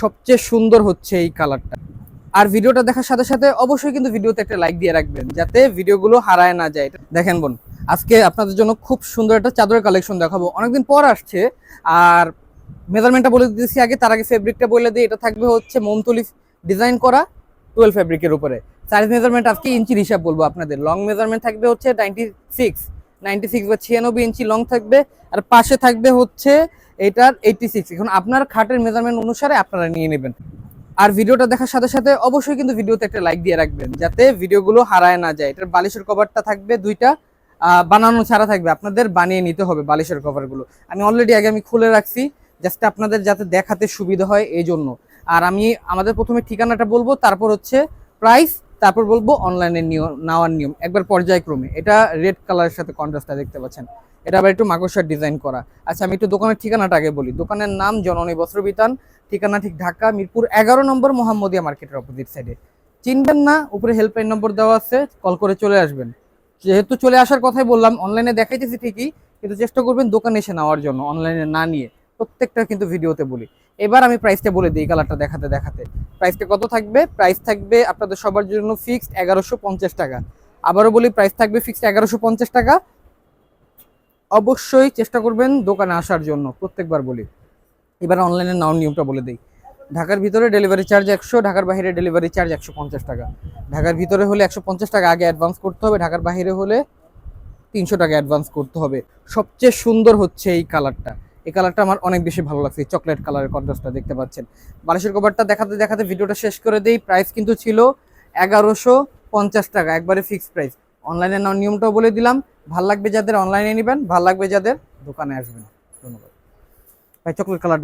সবচেয়ে সুন্দর হচ্ছে এই কালারটা। আর ভিডিওটা দেখার সাথে সাথে অবশ্যই কিন্তু ভিডিওতে একটা লাইক দিয়ে রাখবেন, যাতে ভিডিওগুলো হারায় না যায়। দেখেন বোন, আজকে আপনাদের জন্য খুব সুন্দর একটা চাদরের কালেকশন দেখাবো। অনেকদিন পর আসছে, আর মেজারমেন্টটা বলে দিতেছি আগে, তার আগে ফেব্রিকটা বলে দিই। এটা থাকবে হচ্ছে মোমতুলি ডিজাইন করা টুয়েলভ ফেব্রিকের উপরে। সাইজ মেজারমেন্ট আজকে ইঞ্চির হিসাব বলব আপনাদের। লং মেজারমেন্ট থাকবে হচ্ছে নাইনটি সিক্স নাইনটি সিক্স বা ছিয়ানব্বই ইঞ্চি লং থাকবে, আর পাশে থাকবে হচ্ছে এটার এইটটি সিক্স এখন আপনার খাটের মেজারমেন্ট অনুসারে আপনারা নিয়ে নেবেন। আর ভিডিওটা দেখার সাথে সাথে অবশ্যই কিন্তু ভিডিওতে একটা লাইক দিয়ে রাখবেন, যাতে ভিডিওগুলো হারায় না যায়। এটার বালিশের কভারটা থাকবে দুইটা বানানো ছাড়া থাকবে। আপনাদের বানিয়ে নিতে হবে বালিশের কভারগুলো আমি অলরেডি আগে আমি খুলে রাখছি জাস্ট আপনাদের যাতে দেখাতে সুবিধা হয় এই জন্য আর আমি আমাদের প্রথমে ঠিকানাটা বলব, তারপর হচ্ছে প্রাইস তারপর বলব অনলাইনে নিয়ম নেওয়ার নিয়ম। একবার পর্যায়ক্রমে। এটা রেড কালারের সাথে কন্ট্রাস্টটা দেখতে পাচ্ছেন। এটা আবার একটু মাকড়সার ডিজাইন করা। আচ্ছা আমি একটু দোকানের ঠিকানাটা আগে বলি। দোকানের নাম জননী বস্ত্রবিতান, ঠিকানা ঠিক ঢাকা, মিরপুর এগারো নম্বর মোহাম্মদিয়া মার্কেটের অপোজিট সাইডে চিনবেন না, উপরে হেল্পলাইন নম্বর দেওয়া আছে কল করে চলে আসবেন। যেহেতু চলে আসার কথাই বললাম অনলাইনে দেখাইতেছি ঠিকই, কিন্তু চেষ্টা করবেন দোকানে এসে নেওয়ার জন্য অনলাইনে না নিয়ে। প্রত্যেকটা কিন্তু ভিডিওতে বলি। এবার আমি প্রাইসটা বলে দিই কালারটা দেখাতে দেখাতে। প্রাইসটা কত থাকবে? প্রাইস থাকবে আপনাদের সবার জন্য ফিক্সড এগারোশো পঞ্চাশ টাকা। আবারও বলি প্রাইস থাকবে ফিক্সড এগারোশো পঞ্চাশ টাকা। অবশ্যই চেষ্টা করবেন দোকানে আসার জন্য, প্রত্যেকবার বলি। এবার অনলাইনে নাও নিয়মটা বলে দিই। ঢাকার ভিতরে ডেলিভারি চার্জ একশো, ঢাকার বাইরে ডেলিভারি চার্জ একশো পঞ্চাশ টাকা। ঢাকার ভিতরে হলে একশো পঞ্চাশ টাকা আগে অ্যাডভান্স করতে হবে, ঢাকার বাইরে হলে তিনশো টাকা অ্যাডভান্স করতে হবে। সবচেয়ে সুন্দর হচ্ছে এই কালারটা এই কালারটা আমার অনেক বেশি ভালো লাগছে চকলেট কালারের কন্ট্রাস্টটা দেখতে পাচ্ছেন। বালিশের কভারটা দেখাতে দেখাতে ভিডিওটা শেষ করে দেই প্রাইস কিন্তু ছিল এগারোশো পঞ্চাশ টাকা, একবারে ফিক্সড প্রাইস অনলাইনে নেওয়ার নিয়মটাও বলে দিলাম, ভালো লাগবে যাদের অনলাইনে নেবেন, ভালো লাগবে যাদের দোকানে আসবেন। ধন্যবাদ। ভাই চকলেট কালারটা